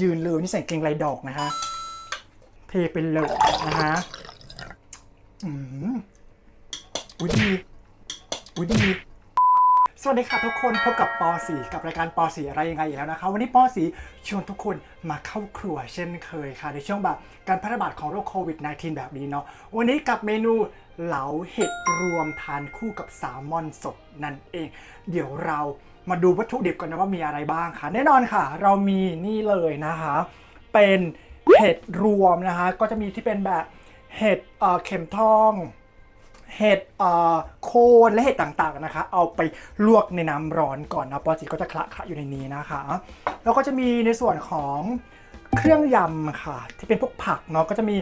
ยืนเลยนี่ใส่เกงลายดอกนะคะ เทไปเลยนะคะอืมอุ้ยดีอุ้ยดีสวัสดีค่ะทุกคนพบกับปอสีกับรายการปอสีอะไรยังไงอีกแล้วนะคะ วันนี้ปอสีชวนทุกคนมาเข้าครัวเช่นเคยค่ะ ในช่วงแบบการแพร่ระบาดของโรคโควิด -19 แบบนี้เนาะวันนี้กับเมนูเหลาเห็ดรวมทานคู่กับแซลมอนสดนั่นเอง เดี๋ยวเรา มาดูวัตถุดิบกันนะว่ามีอะไรบ้างค่ะ แน่นอนค่ะ เรามีนี่เลยนะคะ เป็นเห็ดรวมนะคะ ก็จะมีที่เป็นแบบเห็ดเอ่อเข็มทองเห็ดเอ่อโคนและเห็ดต่างๆนะคะ เอาไปลวกในน้ำร้อนก่อนนะปกติก็จะคละคละอยู่ในนี้นะคะ แล้วก็จะมีในส่วนของเครื่องยำค่ะ ที่เป็นพวกผักเนาะก็จะมี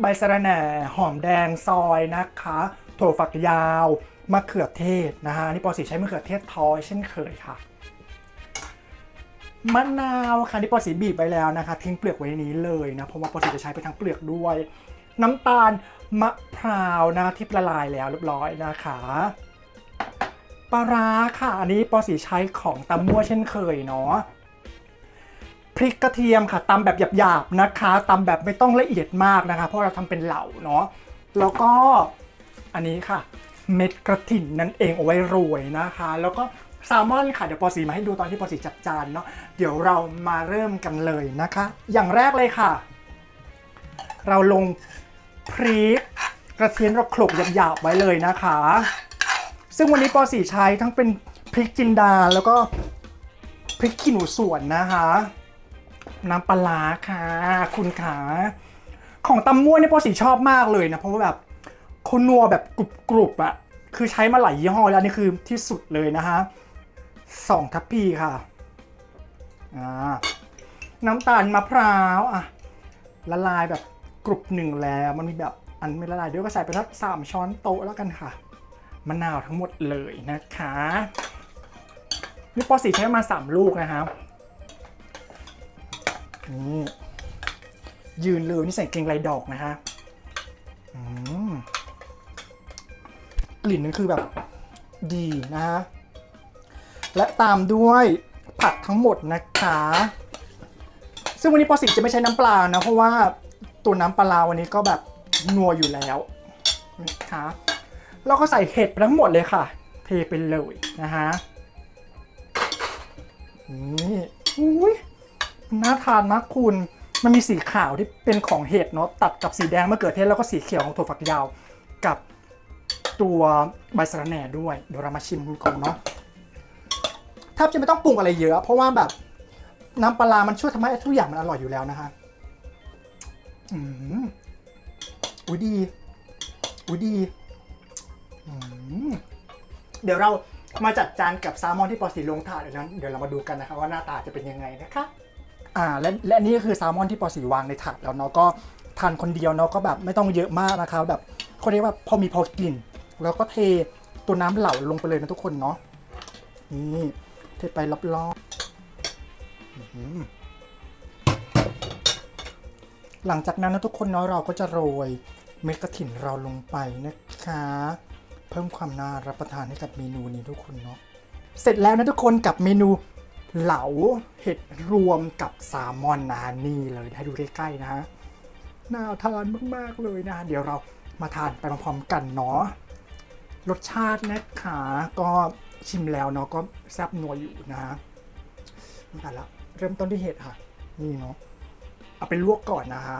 ใบสะระแหน่หอมแดงซอยนะคะ ถั่วฝักยาว มะเขือเทศนะคะนี่ปอสีใช้มะเขือเทศทอยเช่นเคยค่ะมะนาวค่ะที่ปอสีบีบไปแล้วนะคะ ทิ้งเปลือกไว้ในนี้เลยนะเพราะว่าปอสีจะใช้ไปทั้งเปลือกด้วย น้ำตาลมะพร้าวนะที่ละลายแล้วเรียบร้อยนะคะปลาร้าค่ะอันนี้ปอสีใช้ของตำมั่วเช่นเคยเนาะพริกกระเทียมค่ะตำแบบหยาบๆนะคะตำแบบไม่ต้องละเอียดมากนะคะ เพราะเราทำเป็นเหล่าเนาะแล้วก็อันนี้ค่ะ เม็ดกระถิ่นนั่นเองเอาไว้โรยนะคะ แล้วก็แซลมอนค่ะ เดี๋ยวปอสีมาให้ดูตอนที่ปอสีจัดจานเนาะเดี๋ยวเรามาเริ่มกันเลยนะคะ อย่างแรกเลยค่ะ เราลงพริกกระเทียมเราโขลกหยาบๆไว้เลยนะคะ ซึ่งวันนี้ปอสีใช้ทั้งเป็นพริกจินดาแล้วก็พริกขี้หนูสวนนะคะน้ำปลาค่ะ คุณขาของตำมั่วเนี่ยปอสีชอบมากเลยนะเพราะว่าแบบ เขานัวแบบกรุบๆอะคือใช้มาหลายยี่ห้อแล้วนี่คือที่สุดเลยนะคะสองทัพพีค่ะอ่าน้ำตาลมะพร้าวอะละลายแบบกรุบหนึ่งแล้วมันมีแบบอันไม่ละลายด้วยก็ใส่ไปสักสามช้อนโต๊ะแล้วกันค่ะมะนาวทั้งหมดเลยนะคะนี่ปอสีใช้มาสามลูกนะครับนี่ยืนเลยนี่ใส่เกงลายดอกนะฮะอืม กลิ่นมันคือแบบดีนะฮะ และตามด้วยผักทั้งหมดนะคะ ซึ่งวันนี้ปอสิจะไม่ใช้น้ำปลานะ เพราะว่าตัวน้ำปลาวันนี้ก็แบบนัวอยู่แล้วนะคะแล้วก็ใส่เห็ดไปทั้งหมดเลยค่ะ เทไปเลยนะฮะนี่อุ้ยน่าทานมากคุณมันมีสีขาวที่เป็นของเห็ดเนาะตัดกับสีแดงมะเขือเทศแล้วก็สีเขียวของถั่วฝักยาวกับ ตัวใบสะระแหน่ด้วยเดี๋ยวเรามาชิมกันก่อนเนาะแทบจะไม่ต้องปรุงอะไรเยอะ เพราะว่าแบบน้ำปลา มันช่วยทำให้ทุกอย่างมันอร่อยอยู่แล้วนะคะอืมอุ้ยดีอุ้ยดีอืมเดี๋ยวเรามาจัดจานกับแซลมอนที่ปอสีลงถาดเดี๋ยวนั้นเดี๋ยวเรามาดูกันนะคะว่าหน้าตาจะเป็นยังไงนะคะอ่าและและนี่ก็คือแซลมอนที่ปอสีวางในถาดแล้วเนาะก็ทานคนเดียวเนาะก็แบบไม่ต้องเยอะมากนะคะแบบเขาเรียกว่าพอมีพอกิน แล้วก็เทตัวน้ำเหล่าลงไปเลยนะทุกคนเนาะนี่เทไปรอบๆอืมหลังจากนั้นนะทุกคนเนาะเราก็จะโรยเม็ดกระถิ่นเราลงไปนะคะ เพิ่มความน่ารับประทานให้กับเมนูนี้ทุกคนเนาะเสร็จแล้วนะทุกคนกับเมนูเหลาเห็ดรวมกับแซลมอนนะนี่เลยให้ดูใกล้ๆนะฮะน่าทานมากๆเลยนะ เดี๋ยวเรามาทานไปพร้อมๆกันเนาะ รสชาตินะคะก็ชิมแล้วเนาะก็แซ่บนัวอยู่นะฮะมาแล้วเริ่มต้นที่เห็ดค่ะ นี่เนาะเอาไปลวกก่อนนะคะ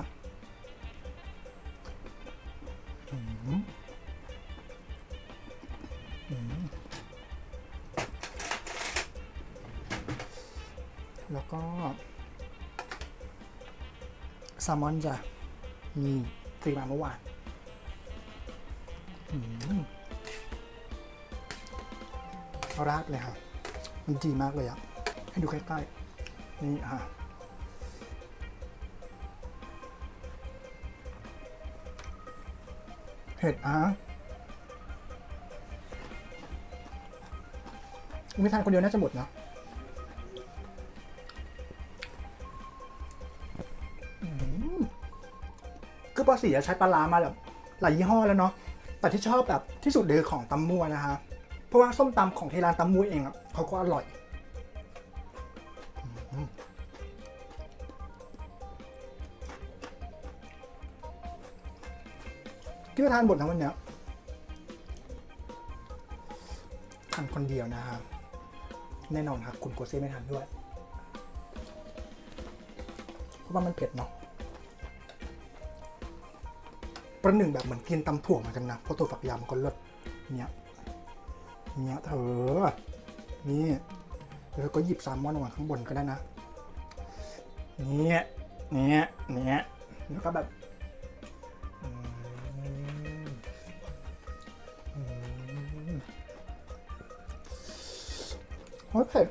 แล้วก็แซลมอนจะมีซื้อมาเมื่อวานอืม ราดเลยค่ะ มันดีมากเลยอะให้ดูใกล้ๆ นี่อะเห็ดอะไม่ทานคนเดียวน่าจะหมดนะคือปอสีอะใช้ปลาร้ามาแบบหลายยี่ห้อแล้วเนาะ แต่ที่ชอบแบบที่สุดเลยของตำมัวนะฮะ ราะว่าส้มตำของเที่ร้านตำมุ้ยเองอะเขาก็อร่อยที่ปรทานบทนะวันเนี้ยทานคนเดียวนะครับแน่นอนครับคุณโกเซ่ไม่ทานด้วยเพราะว่ามันเผ็ดเนาะประหนึ่งแบบเหมือนกินตำถั่วเหมือนกันนะเพราะตัวฝักยาวมันก็เลิศเนี่ย เนี้ยเธอ นี่เธอก็หยิบแซลมอนออกมาข้างบนก็ได้นะเนี่ยเนี่ยเนี่ยแล้วก็แบบอืมอืมโอ้ยเผ็ด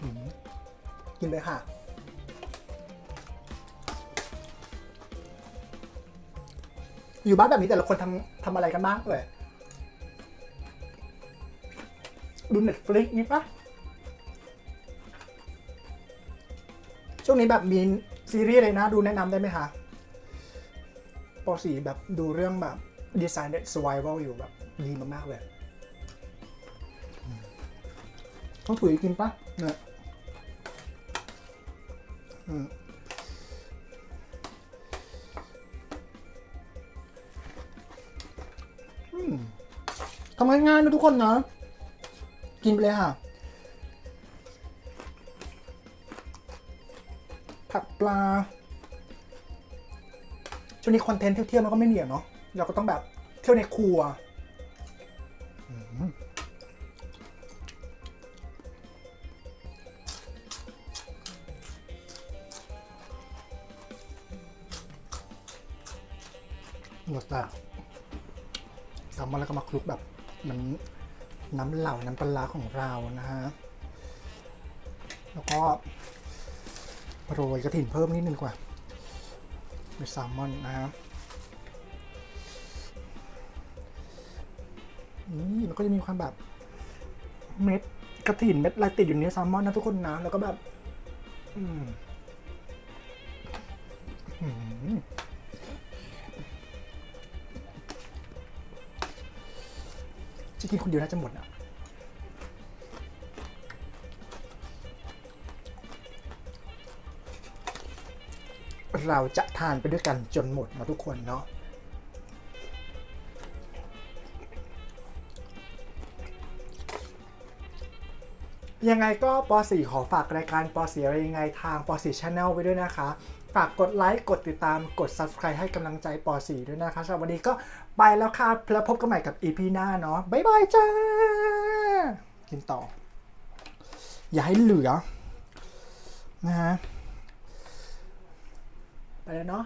อืมกินเลยค่ะ อยู่บ้านแบบนี้แต่ละคนทำทำอะไรกันบ้างเลยดูเน็ตฟลิกนี่ปะช่วงนี้แบบมีซีรีส์อะไรนะ ดูแนะนำได้ไหมคะปอสีแบบดูเรื่องแบบ Design Survival อยู่แบบดีมากๆเลยต้องถุยกินปะเนี่ยอืม ทำง่ายๆนะทุกคนนะ กินไปเลยค่ะ ผักปลา ช่วงนี้คอนเทนต์เที่ยวๆมันก็ไม่มีอะเนาะเราก็ต้องแบบเที่ยวในครัวหมดละแซ ลมอนแล้วก็มาคลุกแบบเหมันน้ำเหล่าน้ำปลาของเรานะฮะ แล้วก็โรยกระถิ่นเพิ่มนิดนึงกว่าเป็นแซลมอนนะครับนี่มันก็จะมีความแบบเม็ดกระถิ่นเม็ดอะไรติดอยู่ในแซลมอนนะทุกคนนะแล้วก็แบบ อืม จะกินคนเดียวน่าจะหมดอะเราจะทานไปด้วยกันจนหมดนะทุกคนเนาะยังไงก็ป .4 ขอฝากรายการป .4 อะไรยังไงทางป .4 Channel ไว้ด้วยนะคะ ฝากกดไลค์กดติดตามกด Subscribe ให้กำลังใจป .4 ด้วยนะคะสำหรับวันนี้ก็ไปแล้วค่ะแล้วพบกันใหม่กับ EP หน้าเนาะบ๊ายบายจ้า กินต่อ อย่าให้เหลือ นะฮะ ไปแล้วเนาะ